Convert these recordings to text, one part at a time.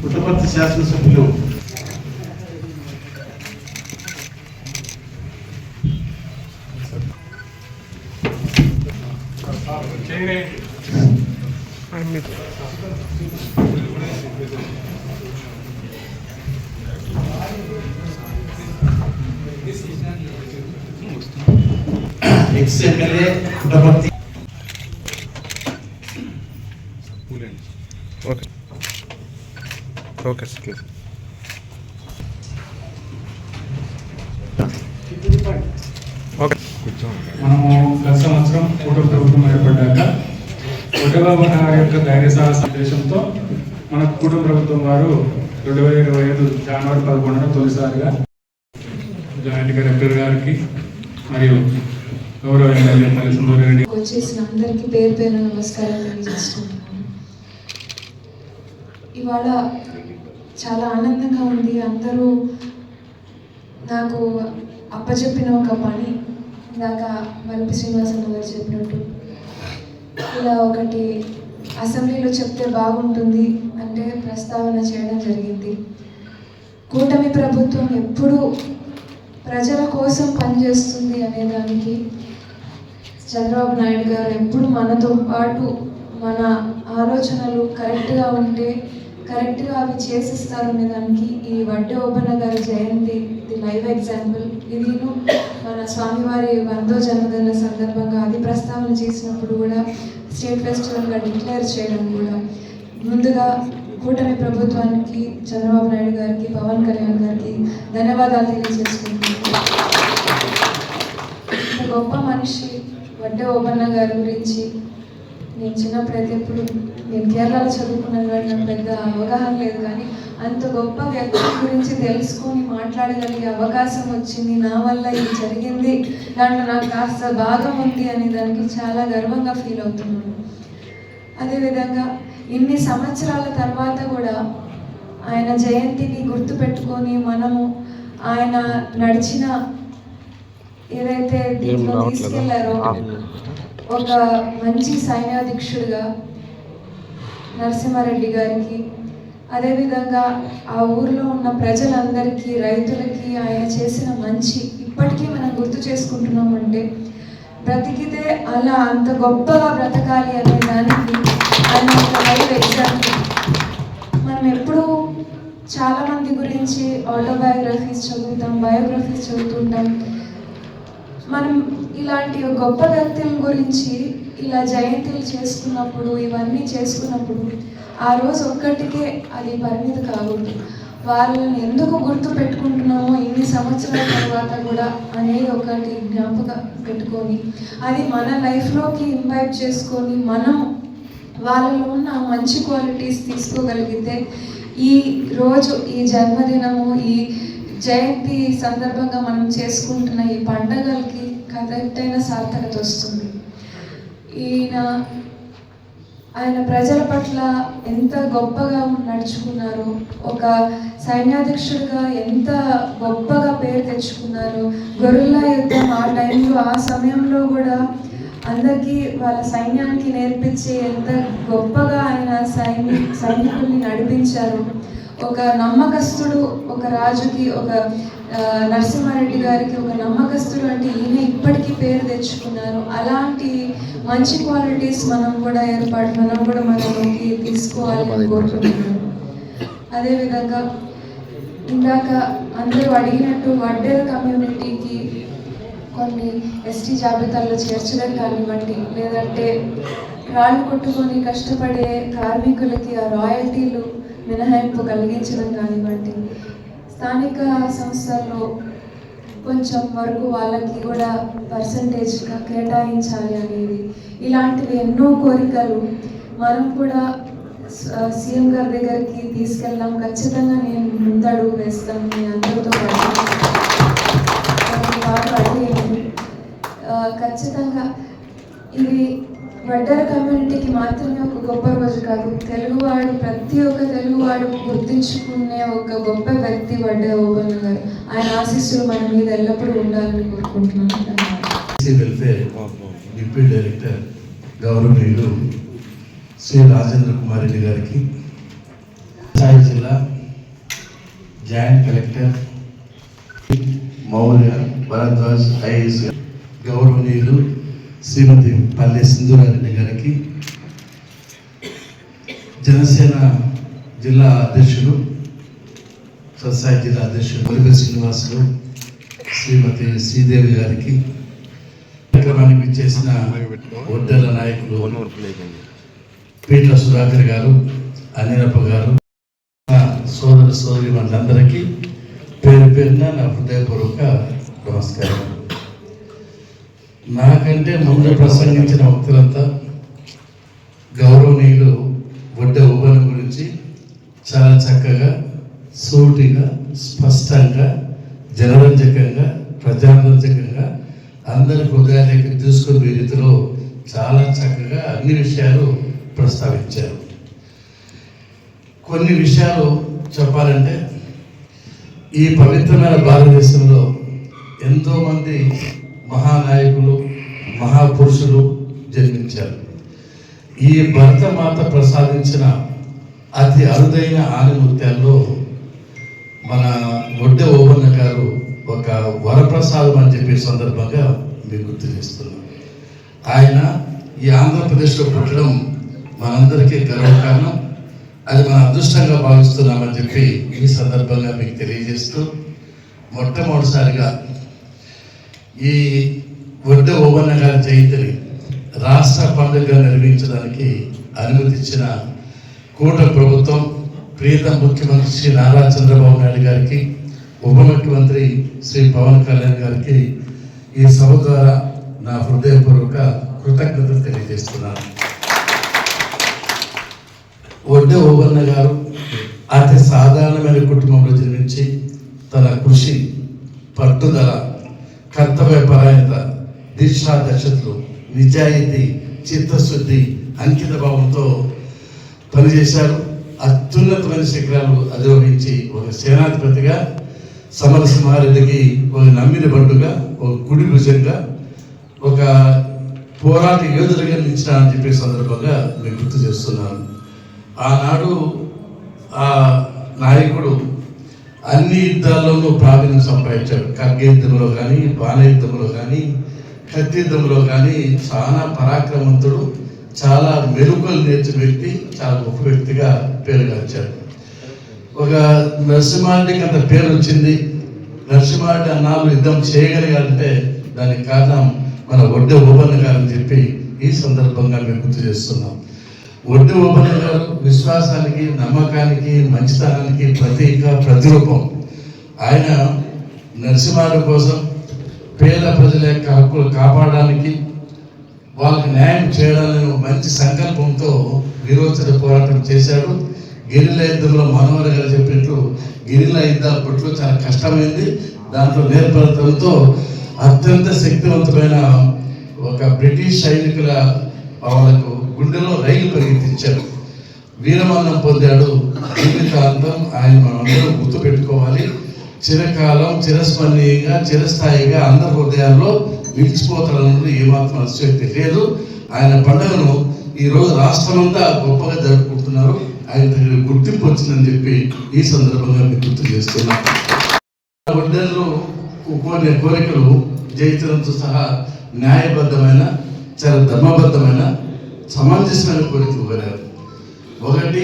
పుట్టపర్తి శాసనసభ్యులు ex MLA Puttaparthi okay sir. Okay మనము గత సంవత్సరం కూటమి ప్రభుత్వం ఏర్పడ్డాక ఒకటవ యొక్క ధైర్య సాహస ఉద్దేశంతో మన కుటుంబ ప్రభుత్వం వారు రెండు వేల ఇరవై ఐదు జనవరి పదకొండున తొలిసారిగా జాయింట్ కలెక్టర్ గారికి మరియు గౌరవ ఎమ్మెల్యే తల్లి సుందర్ రెడ్డి వచ్చేసిన అందరికీ పేరు పేరు నమస్కారం తెలియజేస్తున్నాను. ఇవాళ చాలా ఆనందంగా ఉంది. అందరూ నాకు అప్పచెప్పిన ఒక పని ఇందాక వల్పి శ్రీనివాసన్ గారు చెప్పినట్టు. ఇలా ఒకటి అసెంబ్లీలో చెప్తే బాగుంటుంది అంటే ప్రస్తావన చేయడం జరిగింది. కూటమి ప్రభుత్వం ఎప్పుడూ ప్రజల కోసం పనిచేస్తుంది అనే దానికి చంద్రబాబు నాయుడు గారు ఎప్పుడు మనతో పాటు మన ఆలోచనలు కరెక్ట్గా ఉంటే కరెక్ట్గా అవి చేసిస్తారు అనే దానికి ఈ వడ్డే ఓపెన్ గారి జయంతి ఇది లైవ్ ఎగ్జాంపుల్ ఇదిను మన స్వామివారి వందో జన్మదిన సందర్భంగా అది ప్రస్తావన చేసినప్పుడు కూడా స్టేట్ ఫెస్టివల్గా డిక్లేర్ చేయడం కూడా. ముందుగా కూటమి ప్రభుత్వానికి చంద్రబాబు నాయుడు గారికి పవన్ కళ్యాణ్ గారికి ధన్యవాదాలు తెలియజేసుకుంటున్నాను. గొప్ప మనిషి వడ్డే ఓపెన్న గారి గురించి నేను చిన్నప్పుడైతే ఎప్పుడు నేను కేరళలో చదువుకున్నాను కాబట్టి నాకు పెద్ద అవగాహన లేదు కానీ అంత గొప్ప వ్యక్తి గురించి తెలుసుకొని మాట్లాడగలిగే అవకాశం వచ్చింది. నా వల్ల ఇది జరిగింది. దాంట్లో నాకు కాస్త భాగం ఉంది అనే దానికి చాలా గర్వంగా ఫీల్ అవుతున్నాను. అదేవిధంగా ఇన్ని సంవత్సరాల తర్వాత కూడా ఆయన జయంతిని గుర్తుపెట్టుకొని మనము ఆయన నడిచిన ఏదైతే దీంట్లో తీసుకెళ్ళారో ఒక మంచి సైన్యాధ్యక్షుడిగా నరసింహారెడ్డి గారికి అదేవిధంగా ఆ ఊర్లో ఉన్న ప్రజలందరికీ రైతులకి ఆయన చేసిన మంచి ఇప్పటికీ మనం గుర్తు చేసుకుంటున్నామంటే బ్రతికితే అలా అంత గొప్పగా బ్రతకాలి అనే దానికి ఆయన ఒక లైవ్ ఎగ్జాంపుల్. మనం ఎప్పుడూ చాలామంది గురించి ఆటోబయోగ్రఫీస్ చదువుతాం బయోగ్రఫీస్ చదువుతుంటాం. మనం ఇలాంటి గొప్ప వ్యక్తుల గురించి ఇలా జయంతులు చేసుకున్నప్పుడు ఇవన్నీ చేసుకున్నప్పుడు ఆ రోజు ఒక్కటికే అది పరిమితి కాకూడదు. వాళ్ళని ఎందుకు గుర్తు పెట్టుకుంటున్నామో ఇన్ని సంవత్సరాల తర్వాత కూడా అనేది ఒకటి జ్ఞాపక పెట్టుకొని అది మన లైఫ్లోకి ఇన్వైట్ చేసుకొని మనం వాళ్ళలో ఉన్న మంచి క్వాలిటీస్ తీసుకోగలిగితే ఈ రోజు ఈ జన్మదినము ఈ జయంతి సందర్భంగా మనం చేసుకుంటున్న ఈ పండగలకి కరెక్ట్ అయిన సార్థకత వస్తుంది ఈయన ఆయన ప్రజల పట్ల ఎంత గొప్పగా నడుచుకున్నారు ఒక సైన్యాధ్యక్షుడిగా ఎంత గొప్పగా పేరు తెచ్చుకున్నారు గొరిల్లా యుద్ధం ఆ టైంలో ఆ సమయంలో కూడా అందరికీ వాళ్ళ సైన్యానికి నేర్పించి ఎంత గొప్పగా ఆయన సైని సైనికుల్ని నడిపించారు ఒక నమ్మకస్తుడు ఒక రాజుకి ఒక నరసింహారెడ్డి గారికి ఒక నమ్మకస్తుడు అంటే ఈయన ఇప్పటికీ పేరు తెచ్చుకున్నారు. అలాంటి మంచి క్వాలిటీస్ మనం కూడా ఏర్పాటు మనం కూడా మనలోకి తీసుకోవాలని కోరుకుంటున్నాను అదేవిధంగా ఇందాక అందరూ అడిగినట్టు వడ్డేర కమ్యూనిటీకి కొన్ని ఎస్టీ జాబితాల్లో చేర్చడం కానివ్వండి లేదంటే రాళ్ళు కొట్టుకొని కష్టపడే కార్మికులకి ఆ రాయల్టీలు మినహాయింపు కలిగించడం కానివ్వండి స్థానిక సంస్థల్లో కొంచెం వరకు వాళ్ళకి కూడా పర్సంటేజ్గా కేటాయించాలి అనేది. ఇలాంటివి ఎన్నో కోరికలు. మనం కూడా సీఎం గారి దగ్గరికి తీసుకెళ్ళాం ఖచ్చితంగా నేను ముందడుగు వేస్తాను మీ అందరితో పాటు. ఖచ్చితంగా ఇది వడ్డార కమ్యూనిటీకి మాత్రమే ఒక గొప్ప రోజు కాదు. తెలుగువాడు ప్రతి ఒక్క తెలుగువాడు గుర్తించుకునే ఒక గొప్ప వ్యక్తి వడ్డే ఓపెన్ గారు. ఆయన ఆశీస్సులు మన మీద ఎల్లప్పుడూ ఉండాలని కోరుకుంటున్నాను. డిప్యూటీ డైరెక్టర్ గౌరవనీయులు శ్రీ రాజేంద్ర కుమార్ రెడ్డి గారికి సాయి జిల్లా joint collector Mourya Bharadwaj IAS గౌరవనీయులు శ్రీమతి పల్లె సింధురారెడ్డి గారికి జనసేన జిల్లా అధ్యక్షులు సత్సాయి జిల్లా అధ్యక్షులు ములిపి శ్రీనివాసులు శ్రీమతి శ్రీదేవి గారికి కార్యక్రమానికి ఇచ్చేసిన ఒడ్డల నాయకులు వన్ పీట్ల సుధాకర్ గారు అనిరప్ప గారు సోదర సోదరి వాళ్ళందరికీ పేరు పేరున నా హృదయపూర్వక నమస్కారం. నాకంటే ముందు ప్రసంగించిన వ్యక్తులంతా గౌరవనీయులు వడ్డ ఉబన్ గురించి చాలా చక్కగా సూటిగా స్పష్టంగా జనరంజకంగా ప్రజారంజకంగా అందరి హృదయాలకి తీసుకునే రీతిలో చాలా చక్కగా అన్ని విషయాలు ప్రస్తావించారు. కొన్ని విషయాలు చెప్పాలంటే ఈ పవిత్రమైన భారతదేశంలో ఎంతోమంది మహానాయకులు మహాపురుషులు జన్మించారు. ఈ భరతమాత ప్రసాదించిన అతి అరుదైన ఆలిముత్యాల్లో మన ఒడ్డె ఓబన్న గారు ఒక వరప్రసాదం అని చెప్పే సందర్భంగా మీకు గుర్తు చేస్తున్నాం ఆయన ఈ ఆంధ్రప్రదేశ్లో పుట్టడం మనందరికీ గర్వకారణం. అది మన అదృష్టంగా భావిస్తున్నామని చెప్పి ఈ సందర్భంగా మీకు తెలియజేస్తూ మొట్టమొదటిసారిగా ఈ వడ్డ ఓబన్న జయంతిని రాష్ట్ర పండుగగా నిర్వహించడానికి అనుమతి ఇచ్చిన కూట ప్రభుత్వం ప్రీత ముఖ్యమంత్రి శ్రీ నారా చంద్రబాబు నాయుడు గారికి ఉప ముఖ్యమంత్రి శ్రీ పవన్ కళ్యాణ్ గారికి ఈ సభ ద్వారా నా హృదయపూర్వక కృతజ్ఞతలు తెలియజేస్తున్నాను. వడ్డే ఓబన్న గారు అతి సాధారణమైన కుటుంబంలో జన్మించి తన కృషి పట్టుదల కర్తవ్య పరాయణత నిజాయితీ చిత్తశుద్ధి అంకిత భావంతో పనిచేశారు. అత్యున్నతమైన శిఖరాలు అధిరోహించి ఒక సేనాధిపతిగా సమరసింహారెడ్డికి ఒక నమ్మిన బండుగా ఒక కుడి భుజంగా ఒక పోరాట యోధులుగా నిలిచినారని చెప్పే సందర్భంగా మేము గుర్తు చేస్తున్నాను. ఆనాడు ఆ నాయకుడు అన్ని యుద్ధాల్లోనూ ప్రావీణ్యం సంపాదించాడు. ఖడ్గ యుద్ధంలో కానీ బాణ యుద్ధంలో కానీ కత్తి యుద్ధంలో కానీ చాలా పరాక్రమంతుడు చాలా మెరుకలు నేర్చిన వ్యక్తి చాలా గొప్ప వ్యక్తిగా పేరుగాంచాడు ఒక నరసింహారెడ్డికి అంత పేరు వచ్చింది. నరసింహారెడ్డి అన్నాళ్ళు యుద్ధం చేయగలిగారంటే దానికి కారణం మన ఒడ్డె ఓపెన్ గారు చెప్పి ఈ సందర్భంగా మేము గుర్తు చేస్తున్నాం. ఒడ్డు ఓబన్న విశ్వాసానికి నమ్మకానికి మంచితనానికి ప్రతీక ప్రతిరూపం. ఆయన నరసింహాల కోసం పేద ప్రజల యొక్క హక్కులు కాపాడడానికి వాళ్ళకి న్యాయం చేయడానికి మంచి సంకల్పంతో విరోచన పోరాటం చేశాడు. గిరిల యుద్ధంలో మనోహర్ గారు చెప్పినట్లు గిరిల యుద్ధాలు పుట్లు చాలా కష్టమైంది. దాంట్లో నేర్పడటంతో అత్యంత శక్తివంతమైన ఒక బ్రిటిష్ సైనికుల వాళ్ళకు గుండెలో రైలు పరిగెత్తించారు వీరమరణం పొందాడు జీవితాంతం. ఆయన మనందరూ గుర్తుపెట్టుకోవాలి. చిరకాలం చిరస్మరణీయంగా చిరస్థాయిగా అందరి హృదయాల్లో నిలిచిపోతాడన్నది ఏమాత్రం అతిశక్తి లేదు. ఆయన పండుగను ఈ రోజు రాష్ట్రమంతా గొప్పగా జరుపుకుంటున్నారు. ఆయన దగ్గర గుర్తింపు వచ్చిందని చెప్పి ఈ సందర్భంగా మీకు గుర్తు చేస్తున్నాం. వడ్డర్లు కోరిన కోరికలు జయించడంతో సహా న్యాయబద్ధమైన చాలా ధర్మబద్ధమైన సమంజసమైన కోరికలు కోరారు ఒకటి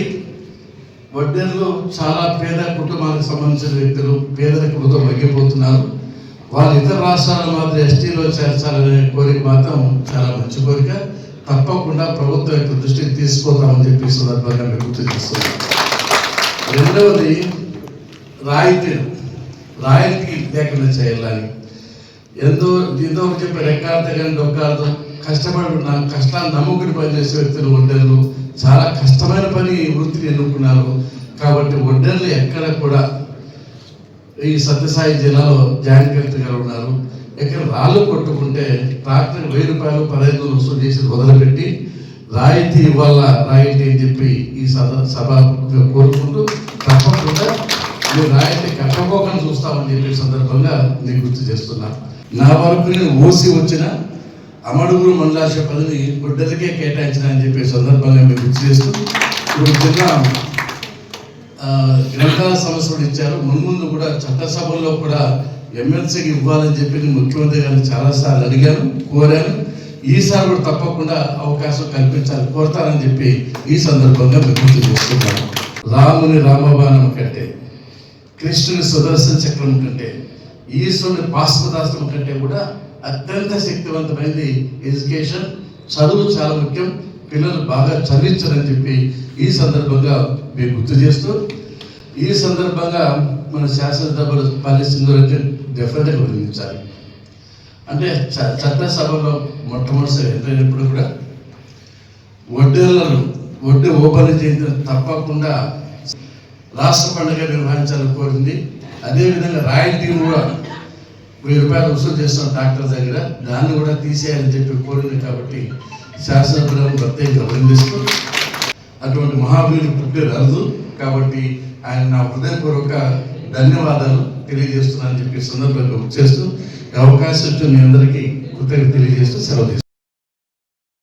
వడ్డెల్లో చాలా పేద కుటుంబాలకు సంబంధించిన వ్యక్తులు పేదరికంతో మగ్గిపోతున్నారు. వాళ్ళు ఇతర రాష్ట్రాల మాత్రం ఎస్టీలో చేర్చాలనే కోరిక మాత్రం చాలా మంచి కోరిక. తప్పకుండా ప్రభుత్వం యొక్క దృష్టికి తీసుకోతామని చెప్పి సందర్భంగా మేము గుర్తు చేస్తున్నాం రెండవది రాయితీ. రాయితీ లేకుండా చేయాలని. ఎంతో దీంతో చెప్పే రెక్కార్థ కానీ డొక్కాలతో కష్టపడి నా కష్టాన్ని నమ్ముకుని పనిచేసే వ్యక్తులు వడ్డర్లు చాలా కష్టమైన పని వృత్తిని ఎన్నుకున్నారు. కాబట్టి వడ్డర్లు ఎక్కడ కూడా ఈ సత్యసాయి జిల్లాలో జాయింట్ కలెక్టర్ గారు ఉన్నారు. ఎక్కడ రాళ్ళు కొట్టుకుంటే ట్రాక్టర్ వెయ్యి రూపాయలు పదహైదు వందలు వసూలు చేసి వదిలిపెట్టి రాయితీ ఇవ్వాల రాయితీ అని చెప్పి ఈ సభ సభ కోరుకుంటూ తప్పకుండా మీరు రాయితీ కట్టకోకుండా చూస్తామని చెప్పే సందర్భంగా నేను గుర్తు చేస్తున్నా. నా వరకు నేను ఓసి వచ్చిన అమడుగురు మండలాశ పదవి బిడ్డలకే కేటాయించిన అని చెప్పే సందర్భంగా మేము గుర్తు చేస్తూ ఇప్పుడు చిన్న గ్రంథాల సమస్యలు ఇచ్చారు. మున్ముందు కూడా చట్టసభల్లో కూడా ఎమ్మెల్సీకి ఇవ్వాలని చెప్పి ముఖ్యమంత్రి గారిని చాలాసార్లు అడిగాను కోరాను ఈసారి కూడా తప్పకుండా అవకాశం కల్పించాలి కోరతానని చెప్పి ఈ సందర్భంగా విజ్ఞప్తి చేస్తున్నాను రాముని రామబాణం కంటే కృష్ణుని సుదర్శన చక్రం కంటే ఈశ్వరుని పాశ్వదాస్త్రం కంటే కూడా అత్యంత శక్తివంతమైనది ఎడ్యుకేషన్. చదువు చాలా ముఖ్యం. పిల్లలు బాగా చదివించాలని చెప్పి ఈ సందర్భంగా మేము గుర్తు చేస్తూ ఈ సందర్భంగా మన శాసనసభలు పాలిస్తుందంటే డెఫినెట్గా గుర్తించాలి అంటే చట్టసభలో మొట్టమొదటిసారి ఎంతైనప్పుడు కూడా వడ్డీలను వడ్డీ ఓపెన్ చేసిన తప్పకుండా రాష్ట్ర పండుగ నిర్వహించాలని కోరింది. అదేవిధంగా రాయల్టీని కూడా వెయ్యి రూపాయలు వసూలు చేస్తాం డాక్టర్ దగ్గర. దాన్ని కూడా తీసేయాలని చెప్పి కోరింది కాబట్టి శాసనసభలను ప్రత్యేకంగా అభినందిస్తూ అటువంటి మహావీరుడు పుట్టిన అరుదు కాబట్టి ఆయన నా హృదయపూర్వక ధన్యవాదాలు తెలియజేస్తున్నానని చెప్పి సందర్భంగా గుర్తు చేస్తూ అవకాశం ఇచ్చిన మీ అందరికీ కృతజ్ఞత తెలియజేస్తూ సెలవు